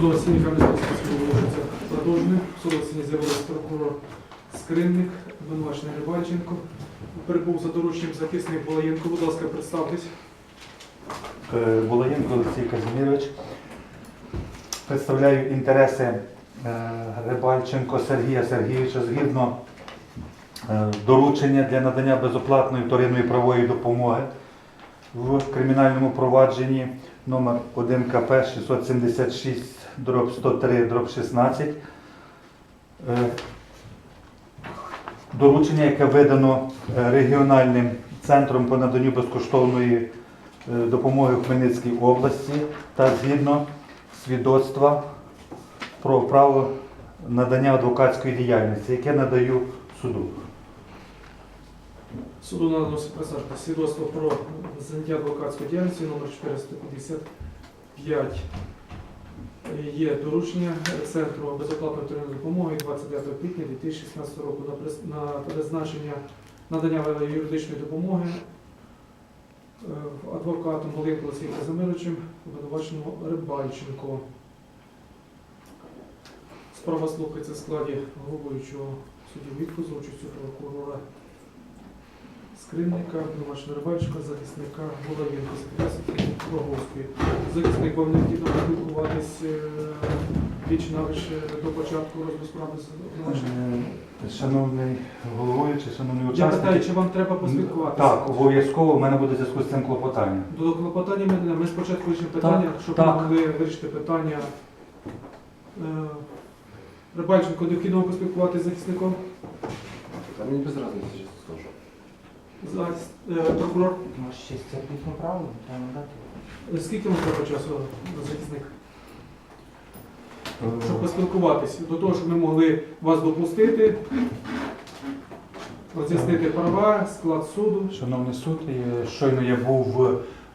Судове засідання Кам'янського оголошується. Судове засідання з'явилися прокурор Скринник, обвинувачений Рибальченко. Перебув за дорученням захисник Балаєнко. Будь ласка, представтесь. Е, Булаєнко Олексій Казимірович. Представляю інтереси е, Рибальченко Сергія Сергійовича згідно е, доручення для надання безоплатної вторинної правової допомоги в кримінальному провадженні номер 1 КП 676 дроб 103 дроб 16. Е, Доручення, яке видано е, регіональним центром по наданню безкоштовної е, допомоги в Хмельницькій області та згідно свідоцтва про право надання адвокатської діяльності, яке надаю суду. Суду надано присадження свідоцтво про заняття адвокатської діяльності номер 455. Є доручення Центру безоплатної вторинної допомоги 29 квітня 2016 року на призначення надання юридичної допомоги е, адвокатом Волинко Олексієм Казимировичем, обвинуваченого Рибальченко. Справа слухається в складі головуючого судді за участю прокурора Скринника, обвинуваченого Рибальченка, захисника Головінка, секретаря Роговської. Захисник вам необхідно поспілкуватись віч е, до початку розгляду справи з обвинуваченим? Е, Шановний головуючий, Я питаю, чи вам треба поспілкуватися? Так, обов'язково в мене буде зв'язку з цим клопотання. До клопотання ми, ми спочатку вирішимо питання, щоб так. ми могли вирішити питання. Е, Рибальченко, необхідно поспілкуватися з захисником? Та мені без разниці, чесно скажу. Захис- е, прокурор, Може, ще це пісно право, треба дати. скільки вам треба часу захисник? щоб Е, поспілкуватися, до того, щоб ми могли вас допустити, роз'яснити права, склад суду. Шановний суд, е, щойно я був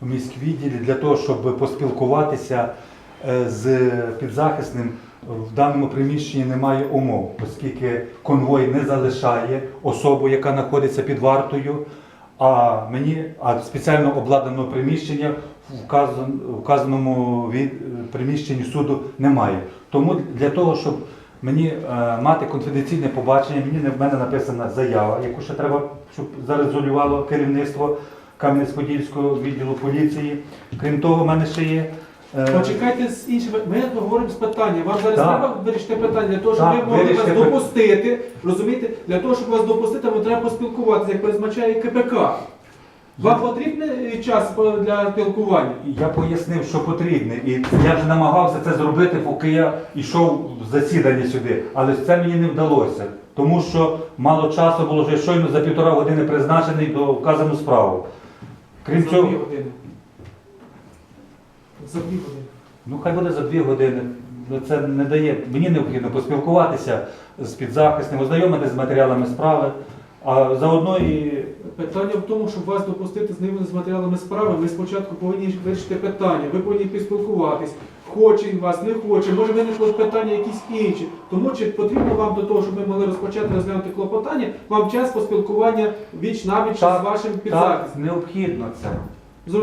в міськвідділі для того, щоб поспілкуватися е, з підзахисним. В даному приміщенні немає умов, оскільки конвой не залишає особу, яка знаходиться під вартою. А мені а спеціально обладнано приміщення в вказаному приміщенні суду немає. Тому для того, щоб мені е, мати конфіденційне побачення, мені в мене написана заява, яку ще треба, щоб зарезолювало керівництво Кам'янець-Подільського відділу поліції. Крім того, в мене ще є. Е, Почекайте з іншими. Ми говоримо з питання. Вам зараз Так. треба вирішити питання для того, щоб Так, ми могли вирішити вас пи- допустити. Розумієте? Для того, щоб вас допустити, вам треба поспілкуватися, як призначає КПК. Вам потрібний час по- для спілкування? Я пояснив, що потрібне, і я вже намагався це зробити, поки я йшов в засідання сюди. Але це мені не вдалося, тому що мало часу було вже щойно за півтора години призначений до вказану справу. Крім За цього, години. За дві години. ну хай буде за дві години. Ну, Це не дає. Мені необхідно поспілкуватися з підзахисним, ознайомитися з матеріалами справи, а заодно і Питання в тому, щоб вас допустити знайомитися з матеріалами справи, ми спочатку повинні вирішити питання. Ви повинні поспілкуватись. Хоче він вас, не хоче, може виникло питання якісь інші. Тому чи потрібно вам до того, щоб ми могли розпочати розглянути клопотання, вам час поспілкування віч на віч Так, з вашим так, підзахисним. необхідно це.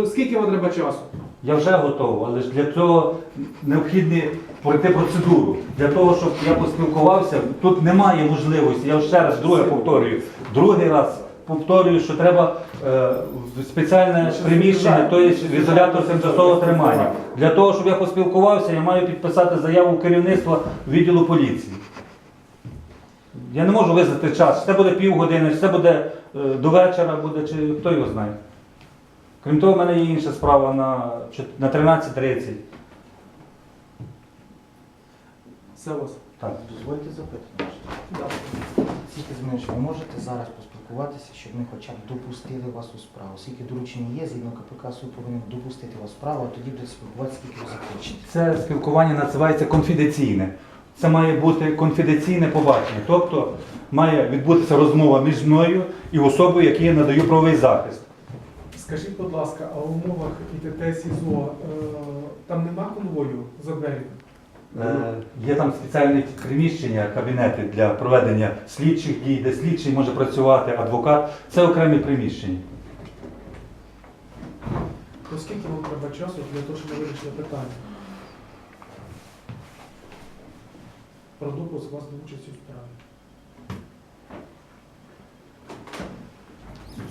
Скільки вам треба часу? Я вже готовий, але ж для цього необхідно пройти процедуру. Для того, щоб я поспілкувався, тут немає можливості. Я ще раз друге повторюю. Другий раз повторюю, що треба е, спеціальне приміщення, тобто в ізолятор тимчасового тримання. Для того, щоб я поспілкувався, я маю підписати заяву керівництва відділу поліції. Я не можу визнати час. Чи Це буде півгодини, чи це буде е, до вечора, буде, чи хто його знає. Крім того, в мене є інша справа на, на 13.30. Це вас. Так. Дозвольте запитати. Скільки Змінович, ви можете зараз поспілкуватися, щоб ми хоча б допустили вас у справу? Скільки доручень є, згідно КПК суд повинен допустити вас в справу, а тоді буде спілкуватися, скільки ви захочете. Це спілкування називається конфіденційне. Це має бути конфіденційне побачення. Тобто має відбутися розмова між мною і особою, якій я надаю правовий захист. Скажіть, будь ласка, а в умовах ІТТ СІЗО е, там нема конвою за двері? Е, Є там спеціальні приміщення, кабінети для проведення слідчих дій, де слідчий може працювати, адвокат. Це окремі приміщення. То скільки вам треба часу для того, щоб ви вирішили питання? про допуск вас до участі у справі.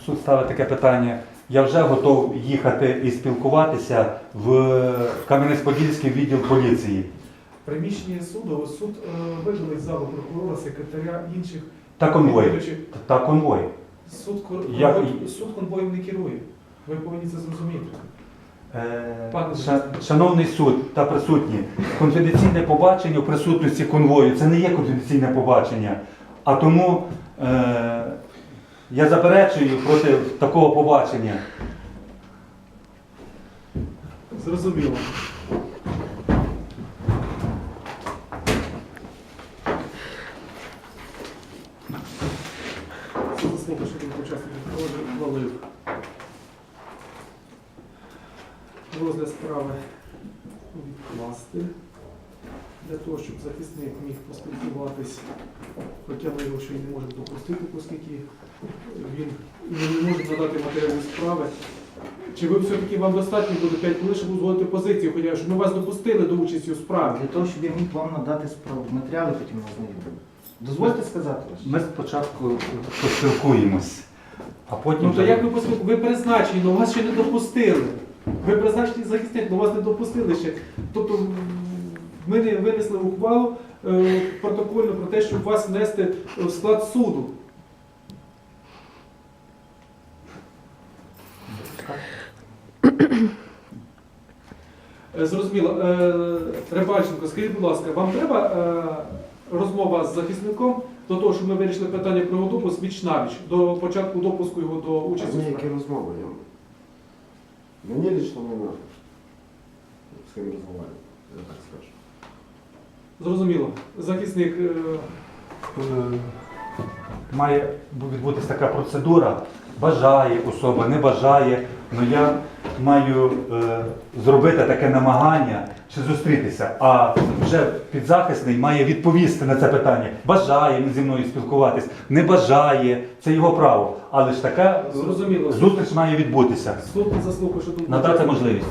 Суд ставить таке питання. Я вже готов їхати і спілкуватися в Кам'янець-Подільський відділ поліції. Приміщення суду суд е, видалить з залу прокурора, секретаря інших. Та конвой. Та конвой. Суд, Я- суд конвоєм не керує. Ви повинні це зрозуміти. Е, ша- Шановний суд та присутні, конфіденційне побачення у присутності конвою це не є конфіденційне побачення. А тому е, я заперечую проти такого побачення. Зрозуміло. Розгляд справи відкласти. Для того, щоб захисник міг поспілкуватись, хоча ми його ще й не можемо допустити, оскільки він не може надати матеріали справи. Чи ви все-таки вам достатньо буде 5 хвилин, щоб узгодити позицію, хоча щоб ми вас допустили до участі у справі? Для того, щоб я міг вам надати справу, матеріали потім ознайомити. Дозвольте сказати ваше. Ми спочатку поспілкуємось, а потім. Ну то як ви поспілку? Ви призначені, але вас ще не допустили. Ви призначені захисник, але вас не допустили ще. Тобто ми не винесли ухвалу е, протокольну про те, щоб вас внести в склад суду. Е, Зрозуміло. Е, Рибальченко, скажіть, будь ласка, вам треба е, розмова з захисником до того, щоб ми вирішили питання про його допуск віч навіч, до початку допуску його до участі. у які розмови. Мені лично не треба. З ким розмовляти, я так скажу. Зрозуміло. Захисник, е, Е, має відбутися така процедура. Бажає особа, не бажає. але я маю е, зробити таке намагання чи зустрітися. А вже підзахисний має відповісти на це питання. Бажає він зі мною спілкуватись, не бажає, це його право. Але ж така Зрозуміло. зустріч має відбутися. суд заслухав, що думку Надати можливість.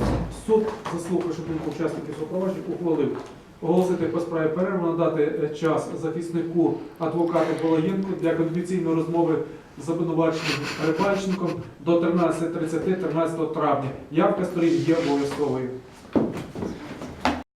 Суд заслухав, що думку учасників супроводження ухвалив оголосити по справі перерву, надати е, час захиснику адвокату Балаєнку для конфіденційної розмови з обвинуваченим Рибальченком до 13.30 13 травня. Явка сторін є обов'язковою.